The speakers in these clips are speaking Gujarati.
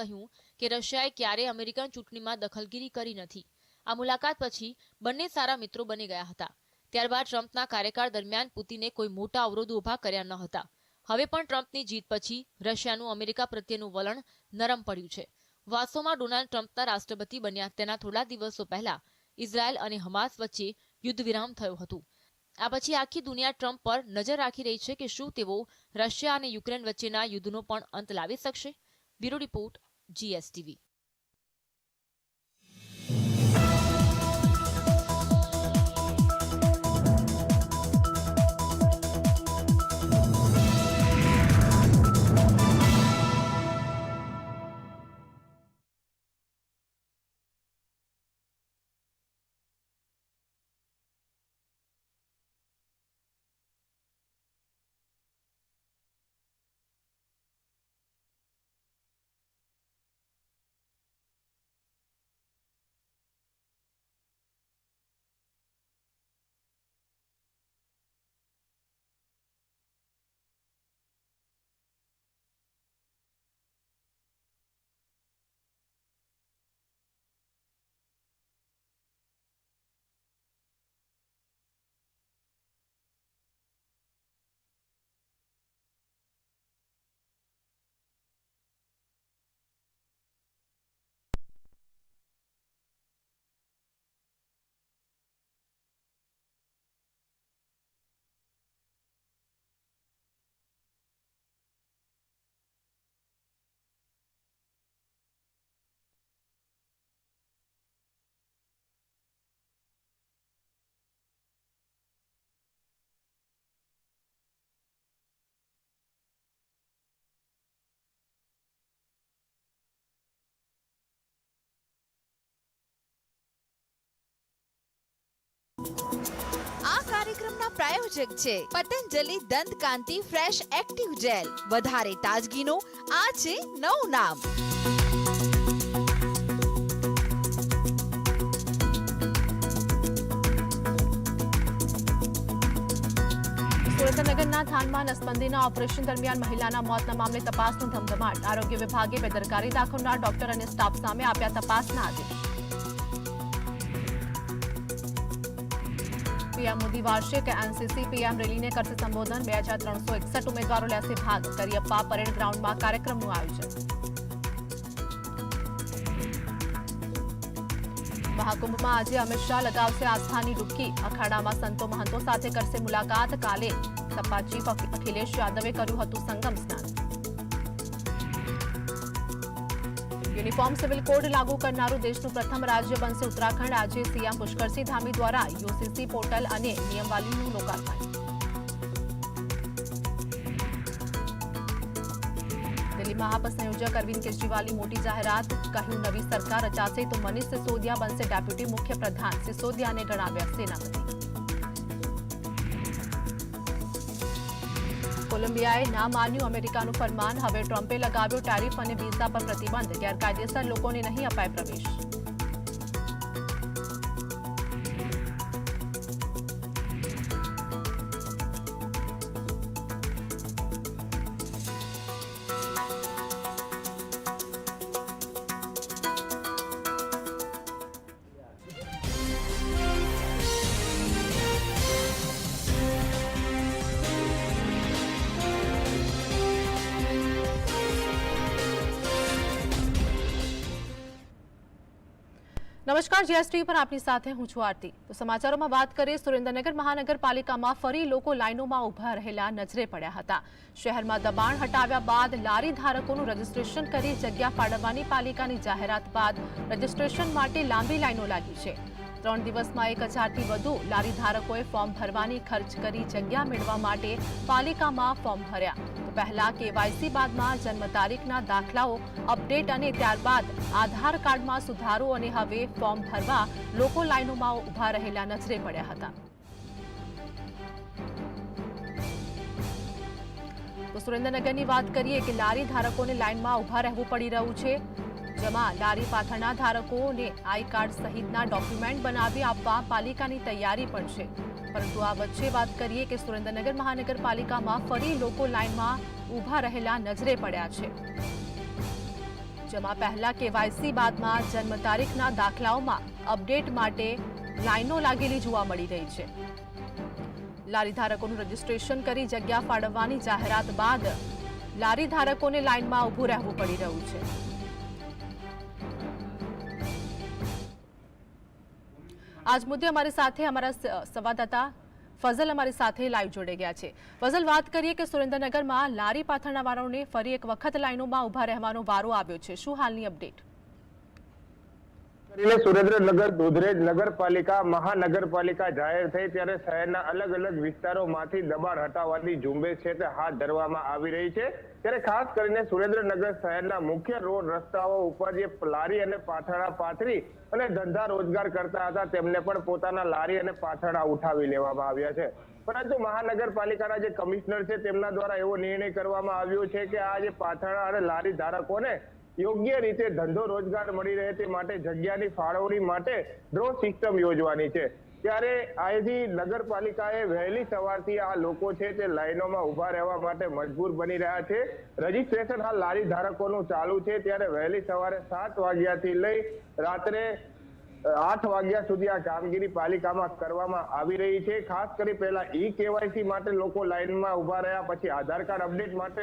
કહ્યું કે રશિયાએ ક્યારેય અમેરિકન ચૂંટણીમાં દખલગીરી કરી નથી. આ મુલાકાત પછી બંને સારા મિત્રો બની ગયા હતા. ત્યારબાદ ટ્રમ્પના કાર્યકાળ દરમિયાન પુતિને કોઈ મોટા અવરોધો ઊભા કર્યા ન હતા. હવે પણ ટ્રમ્પની જીત પછી રશિયાનું અમેરિકા પ્રત્યેનું વલણ નરમ પડ્યું છે. વાસ્તવમાં ડોનાલ્ડ ટ્રમ્પના રાષ્ટ્રપતિ બન્યા તેના થોડા દિવસો પહેલા ઇઝરાયલ અને હમાસ વચ્ચે યુદ્ધ વિરામ થયો હતું. આ પછી આખી દુનિયા ટ્રમ્પ પર નજર રાખી રહી છે કે શું તેઓ રશિયા અને યુક્રેન વચ્ચેના યુદ્ધનો પણ અંત લાવી શકશે? Bureau report GSTV. કાર્યક્રમના પ્રાયોજક છે. પતંજલિ દંત કાંતિ ફ્રેશ એક્ટિવ જેલ. વધારે તાજગીનો આ છે નવું નામ. સુરેન્દ્રનગરના થાનમાં નસબંધીના ઓપરેશન દરમિયાન મહિલાના મોતના મામલે તપાસનો ધમધમાટ. આરોગ્ય વિભાગે બેદરકારી દાખવનાર ડોક્ટર અને સ્ટાફ સામે આપ્યા તપાસના આદેશ. પીએમ મોદી વાર્ષિક એનસીસી પીએમ રેલીને કરશે સંબોધન બે હજાર ત્રણસો એકસઠ ઉમેદવારો લેશે ભાગ કરિયપ્પા પરેડ ગ્રાઉન્ડમાં કાર્યક્રમનું આયોજન મહાકુંભમાં આજે અમિત શાહ લગાવશે આસ્થાની ડૂબકી અખાડામાં સંતો મહંતો સાથે કરશે મુલાકાત કાલે સપા ચીફ અખિલેશ યાદવે કર્યું હતું સંગમ સ્નાન યુનિફોર્મ સિવિલ કોડ લાગુ કરનારું દેશનું પ્રથમ રાજ્ય બનશે ઉત્તરાખંડ. આજે સીએમ પુષ્કરસિંહ ધામી દ્વારા યુસીસી પોર્ટલ અને નિયમવાલીનું લોકાર્પણ. દિલ્હી સંયોજક અરવિંદ કેજરીવાલની મોટી જાહેરાત કહ્યું, નવી સરકાર રચાશે તો મનીષ સિસોદિયા બનશે ડેપ્યુટી મુખ્ય પ્રધાન સિસોદિયાને ગણાવ્યા સેનાપતિ. કોલંબિયાએ ના માન્યું. અમેરિકાનું ફરમાન, હવે ટ્રમ્પે લગાવ્યો ટેરિફ અને વિઝા પર પ્રતિબંધ. ગેરકાયદેસર લોકોને નહીં અપાય પ્રવેશ. નમસ્કાર, જીએસટી પર આપની સાથે હું છું આરતી. તો સમાચારોમાં વાત કરીએ, સુરેન્દ્રનગર મહાનગરપાલિકામાં ફરી લોકો લાઇનોમાં ઊભા રહેલા નજરે પડ્યા હતા. શહેરમાં દબાણ હટાવ્યા બાદ લારી ધારકોનું રજીસ્ટ્રેશન કરી જગ્યા ફાળવવાની પાલિકાની જાહેરાત બાદ રજીસ્ટ્રેશન માટે લાંબી લાઇનો લાગી છે. ત્રણ દિવસમાં એક હજારથી વધુ લારી ધારકોએ ફોર્મ ભરવાની ખર્ચ કરી જગ્યા મેળવવા માટે પાલિકામાં ફોર્મ ભર્યા. પહેલા કેવાયસી બાદમાં જન્મ તારીખના દાખલાઓ, અપડેટ અને ત્યારબાદ આધાર કાર્ડમાં સુધારો અને હવે ફોર્મ ભરવા લોકો લાઇનોમાં ઊભા રહેલા નજરે પડ્યા હતા. તો સુરેન્દ્રનગરની વાત કરીએ કે લારી ધારકોને લાઇનમાં ઊભા રહેવું પડી રહ્યું છે. જેમાં લારી પાથરના ધારકોને આઈ કાર્ડ સહિતના ડોક્યુમેન્ટ બનાવી આપવા પાલિકાની તૈયારી પણ છે. પરંતુ આ વચ્ચે વાત કરીએ કે સુરેન્દ્રનગર મહાનગરપાલિકામાં ફરી લોકો લાઇનમાં ઊભા રહેલા નજરે પડ્યા છે. જેમાં પહેલા કેવાયસી બાદમાં જન્મ તારીખના દાખલાઓમાં અપડેટ માટે લાઈનો લાગેલી જોવા મળી રહી છે. લારી ધારકોનું રજીસ્ટ્રેશન કરી જગ્યા ફાળવવાની જાહેરાત બાદ લારી ધારકોને લાઈનમાં ઊભું રહેવું પડી રહ્યું છે. આજ મુદ્દે અમારી સાથે અમારા સંવાદદાતા ફઝલ અમારી સાથે લાઈવ જોડે ગયા છે. ફઝલ, વાત કરીએ કે સુરેન્દ્રનગરમાં લારી પાથરના વાળાઓને ફરી એક વખત લાઈનોમાં ઊભા રહેવાનો વારો આવ્યો છે. શું હાલની અપડેટ? કરીને સુરેન્દ્રનગર દુધરેજ નગરપાલિકા, મહાનગરપાલિકા જાહેર થઈ ત્યારે શહેરના અલગ અલગ વિસ્તારોમાંથી દબાણ હટાવવાની ઝુંબેશ છે તે હાથ ધરવામાં આવી રહી છે. ત્યારે ખાસ કરીને સુરેન્દ્રનગર શહેરના મુખ્ય રોડ રસ્તાઓ ઉપર જે લારી અને પાથરણા પાથરી અને ધંધા રોજગાર કરતા હતા, તેમને પણ પોતાના લારી અને પાથરણા ઉઠાવી લેવામાં આવ્યા છે. પરંતુ મહાનગરપાલિકાના જે કમિશનર છે તેમના દ્વારા એવો નિર્ણય કરવામાં આવ્યો છે કે આ જે પાથરણા અને લારી ધારકોને યોગ્ય રીતે ધંધો રોજગાર મળી રહે તે માટે જગ્યાની ફાળવણી માટે ડ્રો સિસ્ટમ યોજવાની છે. ત્યારે અહીંથી નગરપાલિકાએ વહેલી સવારથી આ લોકો છે તે લાઈનોમાં ઊભા રહેવા માટે મજબૂર બની રહ્યા છે. રજીસ્ટ્રેશન હાલ લારી ધારકોનું ચાલુ છે. ત્યારે વહેલી સવારે સાત વાગ્યાથી લઈ રાત્રે આઠ વાગ્યા સુધી આ કામગીરી પાલિકામાં કરવામાં આવી રહી છે. ખાસ કરી પહેલા ઈ કેવાયસી માટે લોકો લાઈનમાં ઊભા રહ્યા પછી આધાર કાર્ડ અપડેટ માટે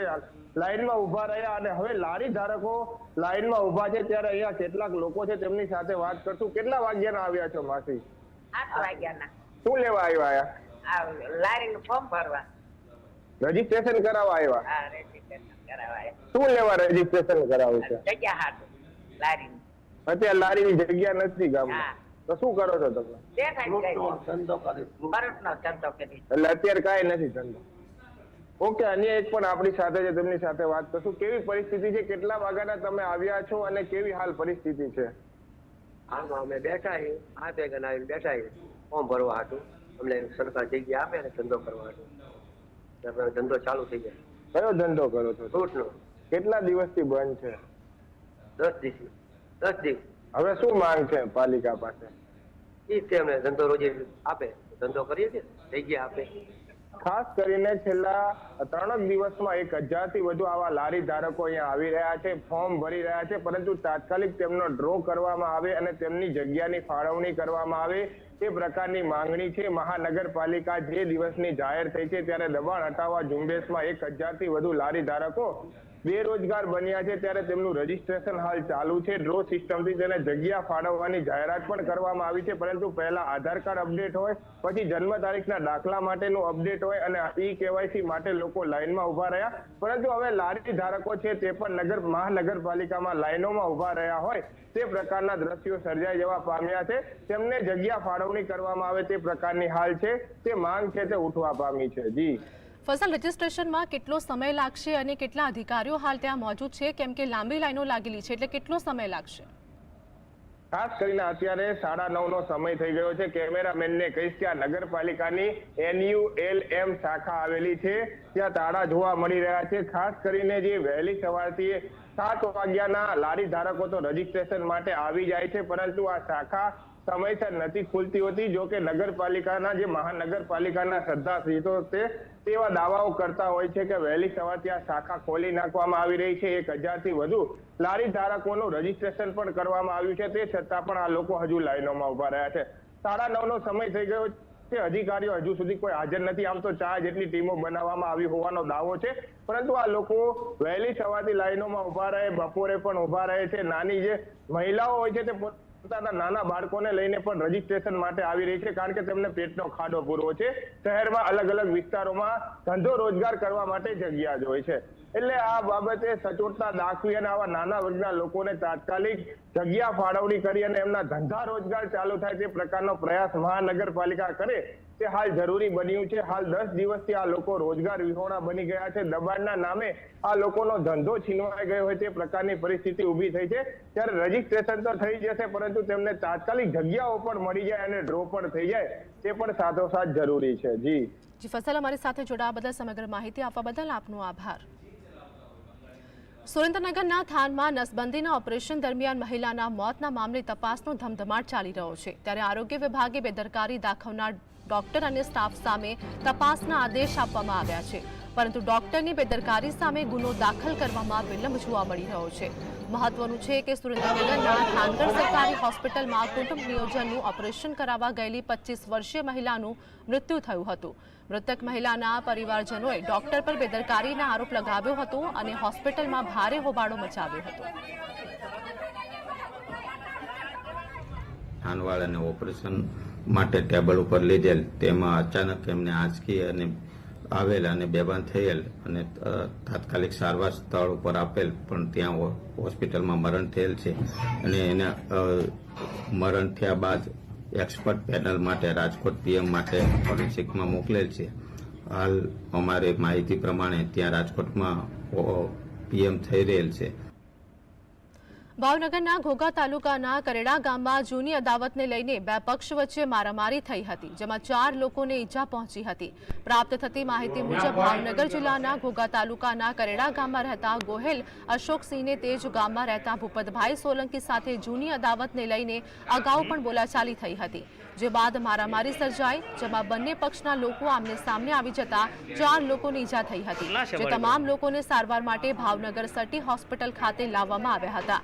લાઈનમાં ઊભા રહ્યા અને હવે લારી ધારકો લાઈનમાં ઊભા છે ત્યારે અહીંયા કેટલાક લોકો છે તેમની સાથે વાત કરશું. કેટલા વાગ્યાના આવ્યા છો માસી? આઠ વાગ્યાના. શું લેવા આવ્યા આયા? લારીનું ફોર્મ ભરવા. રજીસ્ટ્રેશન કરાવવા આવ્યા? આ રજીસ્ટ્રેશન કરાવવા શું લેવા રજીસ્ટ્રેશન કરાવ્યું છે? જગ્યા હાટું લારીનું. અત્યારે લારીની જગ્યા નથી ગામમાં. તો શું કરો છો તમે? ધંધો એટલે અત્યારે કાંઈ નથી ધંધો. ઓકે અન્ય એક પણ આપણી સાથે છે તેમની સાથે વાત કરશું. કેવી પરિસ્થિતિ છે? કેટલા વાગ્યાના તમે આવ્યા છો અને કેવી હાલ પરિસ્થિતિ છે? હાલમાં અમે બેઠા છીએ. આ ભેગા આવીને બેઠા છીએ. ફોર્મ ભરવા હતું અમને સરકાર જગ્યા આપે ને ધંધો કરવા હતું ધંધો ચાલુ થઈ જાય. કયો ધંધો કરો છો કેટલા દિવસથી બંધ છે? દસ દિવસ દસ દિવસ હવે શું માંગ છે પાલિકા પાસે? એ જ તે અમને ધંધો રોજે આપે. ધંધો કરીએ છીએ જગ્યા આપે. ખાસ કરીને છેલ્લા ત્રણ જ દિવસમાં એક હજારથી વધુ આવા લારી ધારકો અહીંયા આવી રહ્યા છે ફોર્મ ભરી રહ્યા છે પરંતુ તાત્કાલિક તેમનો ડ્રો કરવામાં આવે અને તેમની જગ્યાની ફાળવણી કરવામાં આવે તે પ્રકારની માંગણી છે. મહાનગરપાલિકા જે દિવસની જાહેર થઈ છે ત્યારે દબાણ હટાવવા ઝુંબેશમાં એક હજારથી વધુ લારી ધારકો બેરોજગાર બન્યા છે ત્યારે તેમનું રજીસ્ટ્રેશન હાલ ચાલુ છે. ડ્રો સિસ્ટમથી તેને જગ્યા ફાળવવાની જાહેરાત પણ કરવામાં આવી છે. પરંતુ પહેલા આધાર કાર્ડ અપડેટ હોય, પછી જન્મ તારીખના દાખલા માટેનું અપડેટ હોય અને ઈ કેવાયસી માટે લોકો લાઇનમાં ઊભા રહ્યા. પરંતુ હવે લારી ધારકો છે તે પણ નગર મહાનગરપાલિકામાં લાઇનોમાં ઊભા રહ્યા હોય તે પ્રકારના દ્રશ્યો સર્જાઈ જવા પામ્યા છે. તેમને જગ્યા ફાળવણી કરવામાં આવે તે પ્રકારની હાલ છે. તે માંગ છે તે ઉઠવા પામી છે. જી. ફસલ રજીસ્ટ્રેશનમાં કેટલો સમય લાગશે અને કેટલા અધિકારીઓ હાલ ત્યાં મોજૂદ છે? કેમ કે લાંબી લાઈનો લાગેલી છે, એટલે કેટલો સમય લાગશે? ખાસ કરીને અત્યારે સાડા નવ નો સમય થઈ ગયો છે. કેમેરામેનને કહીશ કે આ નગરપાલિકાની એનયુએલએમ શાખા આવેલી છે. ત્યાં તાળા જોવા મળી રહ્યા છે. ખાસ કરીને જે વહેલી સવારથી સાત વાગ્યાના લારી ધારકો તો રજીસ્ટ્રેશન માટે આવી જાય છે, પરંતુ આ શાખા સમયસર નથી ખુલતી હોતી. જો કે નગરપાલિકાના જે મહાનગરપાલિકાના શ્રદ્ધાશીતો છે, તેવા દાવાઓ કરતા હોય છે કે વહેલી સવારથી આ શાખા ખોલી નાખવામાં આવી રહી છે. એક હજારથી વધુ લારી ધારકોનું રજીસ્ટ્રેશન પણ કરવામાં આવ્યું છે. તે છતાં પણ આ લોકો હજુ લાઈનોમાં ઊભા રહ્યા છે. સાડા નવનો સમય થઈ ગયો છે. અધિકારીઓ હજુ સુધી કોઈ હાજર નથી. આમ તો ચાર જેટલી ટીમો બનાવવામાં આવી હોવાનો દાવો છે. પરંતુ આ લોકો વહેલી સવારથી લાઈનોમાં ઊભા રહે, બપોરે પણ ઊભા રહે છે. નાની જે મહિલાઓ હોય છે, તે નાના બાળકોને લઈને પણ રજીસ્ટ્રેશન માટે આવી રહી છે, કારણ કે તેમને પેટનો ખાડો પૂરવો છે. શહેરમાં અલગ અલગ વિસ્તારોમાં ધંધો રોજગાર કરવા માટે જગ્યા જ હોય છે. એટલે આ બાબતે સચોટતા દાખવી અને આવા નાના વર્ગના લોકોને તાત્કાલિક જગ્યા ફાળવણી કરી અને એમના ધંધા રોજગાર ચાલુ થાય તે પ્રકારનો પ્રયાસ મહાનગરપાલિકા કરે તે હાલ જરૂરી બન્યું છે. હાલ દસ દિવસથી આ લોકો રોજગાર વિહોણા બની ગયા છે. દબાણના નામે આ લોકોનો ધંધો છીનવાઈ ગયો હોય તે પ્રકારની પરિસ્થિતિ ઊભી થઈ છે. ત્યારે રજીસ્ટ્રેશન તો થઈ જશે, પરંતુ તેમને તાત્કાલિક જગ્યાઓ પણ મળી જાય અને ડ્રો પણ થઈ જાય. તે પણ સાથોસાથ જરૂરી છે. જી. જી, ફસલ અમારી સાથે જોડાવા બદલ સમગ્ર માહિતી આપવા બદલ આપનો આભાર. સુરેન્દ્રનગરના થાનમાં નસબંધીના ઓપરેશન દરમિયાન મહિલાના મોતના મામલે તપાસનો ધમધમાટ ચાલી રહ્યો છે. ત્યારે આરોગ્ય વિભાગે બેદરકારી દાખવનાર ડોક્ટર અને સ્ટાફ સામે તપાસના આદેશ આપવામાં આવ્યા છે. પરંતુ ડોક્ટરની બેદરકારી સામે ગુનો દાખલ કરવામાં વિલંબ જોવા મળી રહ્યો છે. મહત્વનું છે કે સુરેન્દ્રનગરના ધાનગઢ સરકારી હોસ્પિટલમાં કુટુંબ નિયોજનનું ઓપરેશન કરાવવા ગયેલી પચીસ વર્ષીય મહિલાનું મૃત્યુ થયું હતું. મૃતક મહિલાના પરિવારજનોએ ડોક્ટર પર બેદરકારીના આરોપ લગાવ્યો હતો અને હોસ્પિટલમાં ભારે હોબાળો મચાવ્યો હતો. ખાનવાળાને ઓપરેશન માટે ટેબલ ઉપર લીધેલ. તેમાં અચાનક એમને આંચકી અને આવેલ અને બેભાન થયેલ અને તાત્કાલિક સારવાર સ્થળ ઉપર આપેલ. પણ ત્યાં હોસ્પિટલમાં મરણ થયેલ છે. અને એને મરણ થયા બાદ એક્સપર્ટ પેનલ માટે રાજકોટ પીએમ માટે ફોરેન્સિકમાં મોકલેલ છે. હાલ અમારે માહિતી પ્રમાણે ત્યાં રાજકોટમાં પીએમ થઈ રહેલ છે. ભાવનગરના ઘોઘા તાલુકાના કરેડા ગામમાં જૂની અદાવતને લઈને બે પક્ષ વચ્ચે મારામારી થઈ હતી, જેમાં ચાર લોકોને ઈજા પહોંચી હતી. પ્રાપ્ત થતી માહિતી મુજબ, ભાવનગર જિલ્લાના ઘોઘા તાલુકાના કરેડા ગામમાં રહેતા ગોહેલ અશોકસિંહને તેજ ગામમાં રહેતા ભૂપતભાઈ સોલંકી સાથે જૂની અદાવતને લઈને અગાઉ પણ બોલાચાલી થઈ હતી. જે બાદ મારામારી સર્જાઈ જેમાં બંને પક્ષના લોકો આમને સામને આવી જતા ચાર લોકોને ઈજા થઈ હતી. જે તમામ લોકોને સારવાર માટે ભાવનગર સટી હોસ્પિટલ ખાતે લાવવામાં આવ્યા હતા.